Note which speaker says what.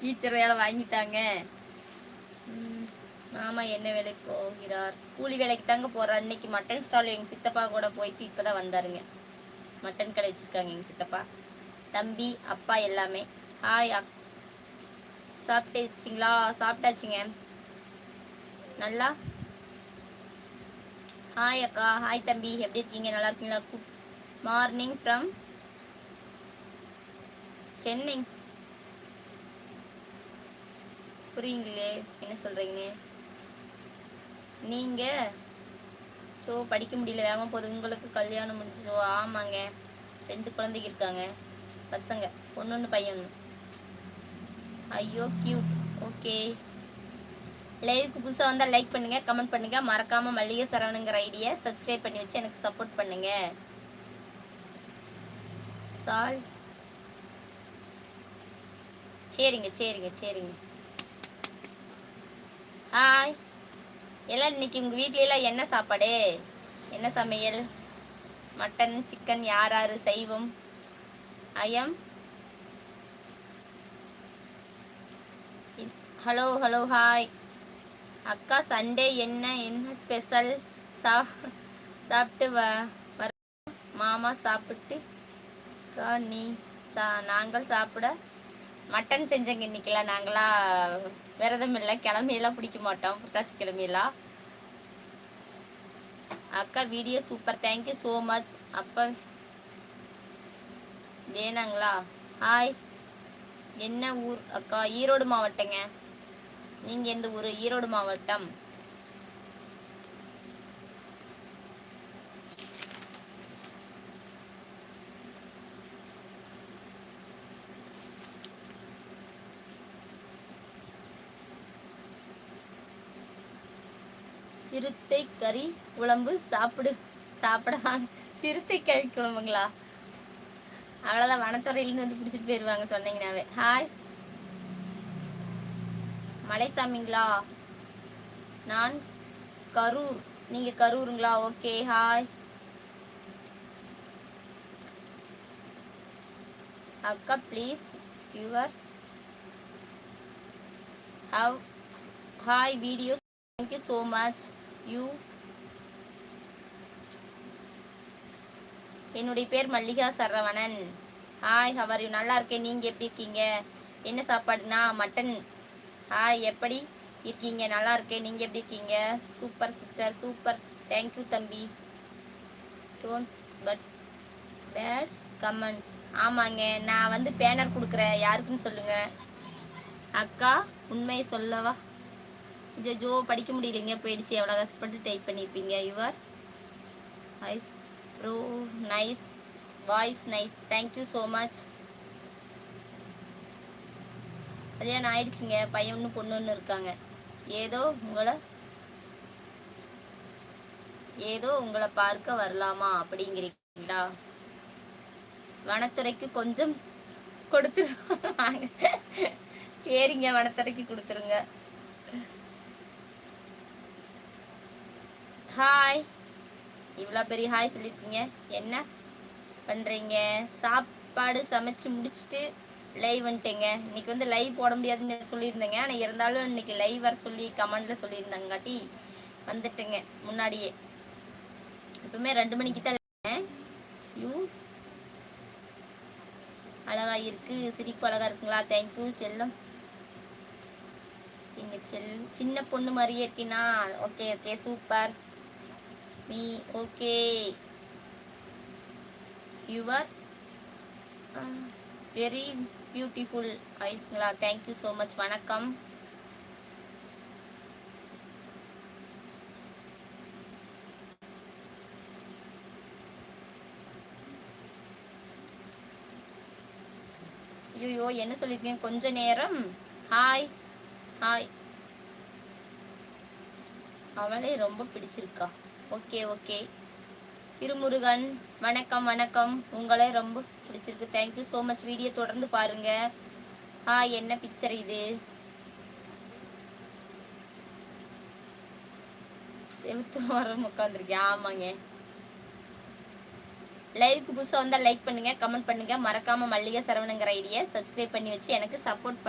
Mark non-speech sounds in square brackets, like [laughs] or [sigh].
Speaker 1: Teacher வேலை வாங்கிட்டாங்க. மாமா என்ன வேலைக்கு போகிறார்? கூலி வேலைக்கு தாங்க போறார். இன்னைக்கு மட்டன் ஸ்டால் எங்க சித்தப்பா கூட போயிட்டு இப்பதான் வந்தாருங்க. மட்டன் கடை வச்சிருக்காங்க எங்க சித்தப்பா. தம்பி அப்பா எல்லாமே. ஹாய் அக் சாப்பிட்டுச்சிங்களா? சாப்பிட்டாச்சுங்க. நல்லா? ஹாய் அக்கா. ஹாய் தம்பி. எப்படி இருக்கீங்க? நல்லா இருக்கீங்களா? Good morning from Chennai. புரியுங்களே? என்ன சொல்றீங்க? நீங்க? ஸோ படிக்க முடியல. வேகமாக போகுது. உங்களுக்கு கல்யாணம் முடிஞ்சிச்சோ ஆமாங்க. ரெண்டு குழந்தைங்க இருக்காங்க. பசங்க. பொண்ணு ஒன்று பையன் ஐயோ கியூ ஓகே லைவுக்கு புதுசாக வந்தால் லைக் பண்ணுங்க கமெண்ட் பண்ணுங்க. மறக்காம மல்லிகை சரவணுங்கிற ஐடியை சப்ஸ்கிரைப் பண்ணி வச்சு எனக்கு சப்போர்ட் பண்ணுங்க. சால் சரிங்க சரிங்க சரிங்க. ஹாய் எல்லாம் இன்னைக்கு உங்கள் வீட்ல என்ன சாப்பாடு? என்ன சமையல்? மட்டன் சிக்கன் யார் யார் சைவம் ஐயம் ஹலோ ஹலோ ஹாய் அக்கா சண்டே என்ன? என்ன ஸ்பெஷல் சா சாப்பிட்டு வ வர மாமா சாப்பிட்டு அக்கா நீ சா நாங்கள் சாப்பிட மட்டன் செஞ்சங்க இன்னைக்கெல்லாம் நாங்களா விரதம் இல்லை கிளம்பியெல்லாம் பிடிக்க மாட்டோம். புரட்டாசி கிளம்பியெல்லாம். அக்கா video super thank you so much அப்பா வேணாங்களா? ஹாய் என்ன ஊர்? அக்கா ஈரோடு மாவட்டங்க. நீங்க எந்த ஊர்? ஈரோடு மாவட்டம். சிறுத்தை கறி குழம்பு சாப்பிடு சாப்பிடுவாங்க சிறுத்தை கறி குழம்புங்களா? அவ்வளோதான் வனத்துறையிலேருந்து வந்து பிடிச்சிட்டு போயிடுவாங்க சொன்னீங்கனாவே ஹாய் மலைசாமிங்களா? நான் கரூர். நீங்கள் கரூருங்களா? ஓகே ஹாய் அக்கா please your how hi video thank you so much you. என்னுடைய பேர் Mallika Saravanan. Hi how are you நல்லா இருக்கேன். நீங்கள் எப்படி இருக்கீங்க? என்ன சாப்பாடுனா? மட்டன் ஹாய் எப்படி இருக்கீங்க? நல்லா இருக்கேன். நீங்கள் எப்படி இருக்கீங்க? Super sister super thank you தம்பி. டோன்ட் பட் பேட் கமெண்ட்ஸ் ஆமாங்க. நான் வந்து பேனர் கொடுக்குறேன். யாருக்குன்னு சொல்லுங்கள் அக்கா உண்மையை சொல்லவா? ஜோ படிக்க முடியலைங்க. போயிடுச்சு. எவ்வளோ கஷ்டப்பட்டு டைப் பண்ணியிருப்பீங்க your voice bro nice voice nice thank you so much கல்யாணம் ஆயிடுச்சுங்க. பையன் ஒன்று பொண்ணு ஒன்று இருக்காங்க. ஏதோ உங்களை ஏதோ உங்களை பார்க்க வரலாமா அப்படிங்கிறீங்களா? வனத்துறைக்கு கொஞ்சம் கொடுத்துருவாங்க [laughs] சரிங்க வனத்துறைக்கு கொடுத்துருங்க. ஹாய் இவ்வளோ பெரிய ஹாய் சொல்லியிருக்கீங்க என்ன பண்ணுறீங்க சாப்பாடு சமைச்சு முடிச்சுட்டு லைவ் வந்துட்டேங்க. இன்னைக்கு வந்து லைவ் போட முடியாதுன்னு சொல்லியிருந்தேங்க. ஆனால் இருந்தாலும் இன்னைக்கு லைவ் வர சொல்லி கமெண்டில் சொல்லியிருந்தாங்காட்டி வந்துட்டேங்க. முன்னாடியே. எப்பவுமே ரெண்டு மணிக்கு தான் யூ. அழகா இருக்கு சிரிப்பு அழகா இருக்குங்களா? தேங்க்யூ செல்லம். நீங்கள் செல் சின்ன பொண்ணு மாதிரியே இருக்கீனா? Okay okay super me okay your very beautiful ஐஸ்ங்களா thank you so much வணக்கம் ஐயோ என்ன சொல்லியிருக்கீங்க? கொஞ்ச நேரம். ஹாய் ஹாய் அவளே ரொம்ப பிடிச்சிருக்கா. Okay okay. திருமுருகன் வணக்கம் வணக்கம். உங்களே ரொம்ப பிடிச்சிருக்கு. தேங்க்யூ ஸோ மச் வீடியோ தொடர்ந்து பாருங்க. ஆ என்ன பிக்சர் இது? செவத்து மரம் உட்காந்துருக்கேன் ஆமாங்க. லைவுக்கு புதுசாக வந்தால் லைக் பண்ணுங்க கமெண்ட் பண்ணுங்க. மறக்காம மல்லிகை சரவணங்கிற ஐடியை சப்ஸ்கிரைப் பண்ணி வச்சு எனக்கு சப்போர்ட் பண்ணுங்க